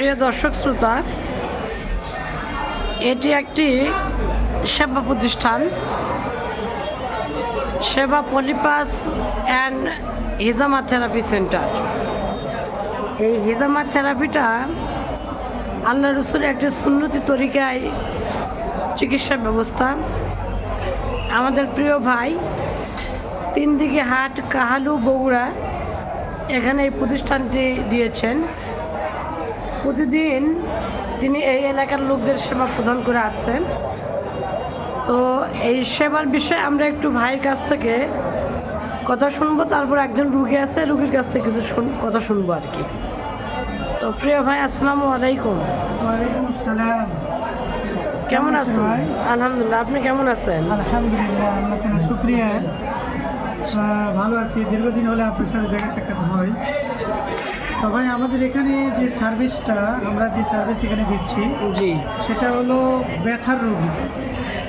প্রিয় দর্শক শ্রোতা, এটি একটি সেবা প্রতিষ্ঠান। সেবা পলিপাস অ্যান্ড হিজামা থেরাপি সেন্টার। এই হিজামা থেরাপিটা আল্লাহ রসুলের একটি সুন্নতি তরিকায় চিকিৎসা ব্যবস্থা। আমাদের প্রিয় ভাই তিন দিকে হাট, কাহালু, বগুড়া, এখানে এই প্রতিষ্ঠানটি দিয়েছেন। প্রতিদিন তিনি এই এলাকার লোকদের সেবা প্রদান করে আসছেন। তো এই সেবার বিষয়ে আমরা একটু ভাইয়ের কাছ থেকে কথা শুনব তারপর একজন রুগী আছে রুগীর কাছ থেকে কিছু শুন কথা শুনব আর কি। তো প্রিয় ভাই আসসালামু আলাইকুম। ওয়ালাইকুম আসসালাম। কেমন আছেন? ভাই? আলহামদুলিল্লাহ আপনি কেমন আছেন? আলহামদুলিল্লাহ আল্লাহ তালা শুক্রিয়া। ভালো আছি। দীর্ঘদিন হলে আপনার সাথে দেখা সাক্ষাৎ হয়। তো ভাই আমাদের এখানে যে সার্ভিসটা আমরা যে সার্ভিস এখানে দিচ্ছি জি। সেটা হলো ব্যথার রোগী।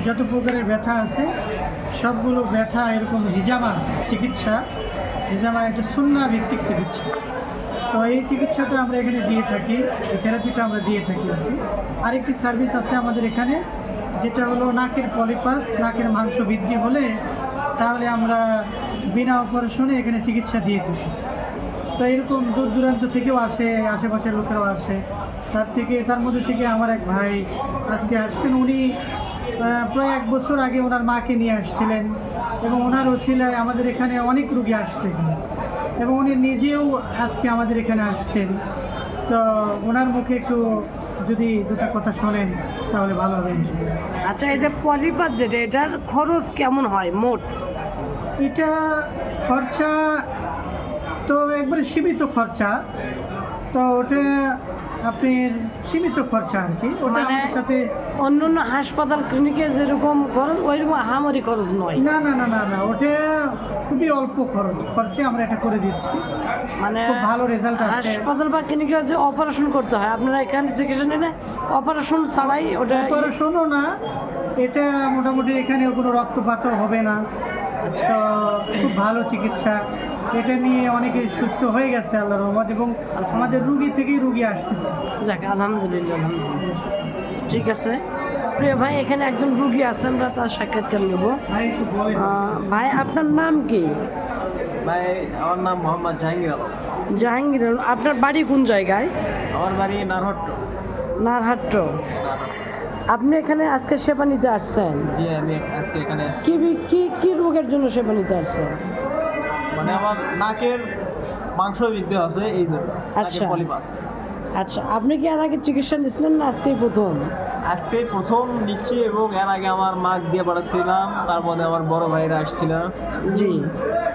যত প্রকারের ব্যথা আছে সবগুলো ব্যথা এরকম হিজামা চিকিৎসা হিজামা এটা সুন্না ভিত্তিক চিকিৎসা। তো এই চিকিৎসাটা আমরা এখানে দিয়ে থাকি এই থেরাপিটা আমরা দিয়ে থাকি আরেকটি সার্ভিস আছে আমাদের এখানে যেটা হলো নাকের পলিপাস নাকের মাংস বৃদ্ধি হলে তাহলে আমরা বিনা অপারেশনে এখানে চিকিৎসা দিয়ে থাকি। তো এরকম দূর দূরান্ত থেকেও আসে আশেপাশের লোকেরাও আসে। তার থেকে তার মধ্যে থেকে আমার এক ভাই আজকে আসছেন। উনি প্রায় এক বছর আগে ওনার মাকে নিয়ে আসছিলেন এবং ওনার ওসিলায় আমাদের এখানে অনেক রুগী আসছে এখানে। এবং উনি নিজেও আজকে আমাদের এখানে আসছেন। তো ওনার মুখে একটু যদি দুটো কথা শোনেন তাহলে ভালো হবে আচ্ছা এই যে পলিপাস যেটা এটার খরচ কেমন হয় মোট? এটা খরচা একবারে সীমিত খরচা। তো ওটা আপনার সীমিত খরচা আর কি। ওটা মানে- আমাদের সাথে অন্য অন্য হাসপাতাল ক্লিনিকে যেরকম খরচ ওইরকম আহামরি খরচ নয়। না না না না না ওটা খুবই অল্প খরচ। খরচে আমরা এটা করে দিচ্ছি। মানে খুব ভালো রেজাল্ট আসছে। হাসপাতাল বা ক্লিনিকে যে অপারেশন করতে হয় আপনারা এখানে চিকিৎসা নিলে অপারেশন ছাড়াই ওটা অপারেশনও না এটা মোটামুটি এখানে কোনো রক্তপাতও হবে না। তো খুব ভালো চিকিৎসা। এটা নিয়ে অনেকে সুস্থ হয়ে গেছে আল্লাহ রহমত এবং আমাদের রুগী থেকেই রুগী আসতেছে। যাক আলহামদুলিল্লাহ আলহামদুলিল্লাহ। ঠিক আছে। প্রিয় ভাই এখানে একজন রুগী আছে আমরা তার সাক্ষাৎকার নেব। ভাই আপনার নাম কি? ভাই আমার নাম মোহাম্মদ জাহাঙ্গীর আলম। জাহাঙ্গীর আলম। আপনার বাড়ি কোন জায়গায়? আমার বাড়ি নারহট্ট নারহাট্ট আপনি এখানে আজকে সেবা নিতে আসছেন? জি আমি আজকে এখানে। কি কি কি রোগের জন্য সেবা নিতে আসছেন? মানে আমার নাকের মাংস বৃদ্ধি আছে এই জন্য আচ্ছা। পলিপাস আচ্ছা আপনি কি এর আগে চিকিৎসা নিয়েছিলেন না আজকেই প্রথম? আজকেই প্রথম নিচ্ছি এবং এর আগে আমার মাক দিয়ে পাঠাচ্ছিলাম তারপরে আমার বড় ভাইরা আসছিল। জি।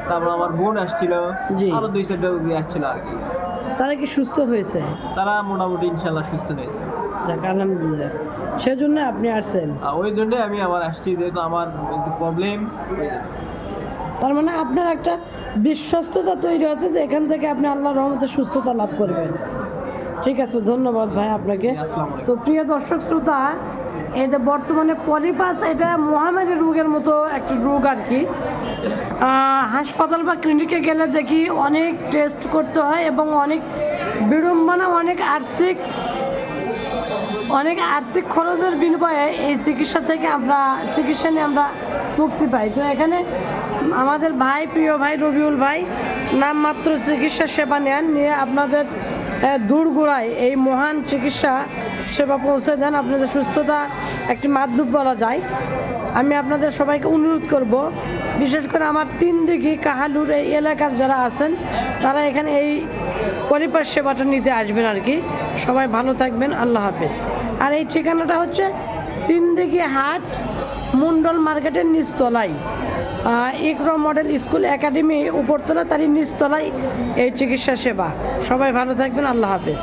তারপর আমার বোন আসছিল জি। আরও দুই চারটা রোগী আসছিল আর কি। তারা কি সুস্থ হয়েছে? তারা মোটামুটি ইনশাল্লাহ সুস্থ হয়েছে। যাক আলহামদুলিল্লাহ। সেজন্য আপনি আসছেন? ওই জন্যই আমি আবার আসছি যেহেতু আমার একটু প্রবলেম তার মানে আপনার একটা বিশ্বস্ততা তৈরি হচ্ছে যে এখান থেকে আপনি আল্লাহর রহমতে সুস্থতা লাভ করবেন। ঠিক আছে ধন্যবাদ ভাই আপনাকে। তো প্রিয় দর্শক শ্রোতা এই যে বর্তমানে পলিপাস এটা মহামারী রোগের মতো একটা রোগ আর কি। হাসপাতাল বা ক্লিনিকে গেলে দেখি অনেক টেস্ট করতে হয় এবং অনেক বিড়ম্বনা অনেক আর্থিক অনেক আর্থিক খরচের বিনিময়ে এই চিকিৎসা থেকে আমরা, চিকিৎসা নিয়ে আমরা মুক্তি পাই। তো এখানে আমাদের ভাই, প্রিয় ভাই রবিউল ভাই নামমাত্র চিকিৎসা সেবা নেন নিয়ে আপনাদের আহ, দূরগোড়ায় এই মহান চিকিৎসা সেবা পৌঁছে দেন। আপনাদের সুস্থতা একটি মাধ্যম বলা যায়। আমি আপনাদের সবাইকে অনুরোধ করব বিশেষ করে আমার তিন দিঘি কাহালুর এই এলাকার যারা আছেন তারা এখানে এই পরিবার সেবাটা নিতে আসবেন আর কি। সবাই ভালো থাকবেন আল্লাহ হাফেজ। আর এই ঠিকানাটা হচ্ছে তিন দিঘি হাট মন্ডল মার্কেটের নিচতলায়। আহ, ইকরো মডেল স্কুল একাডেমি উপরতলা তারই নিচতলায় এই চিকিৎসা সেবা। সবাই ভালো থাকবেন আল্লাহ হাফেজ।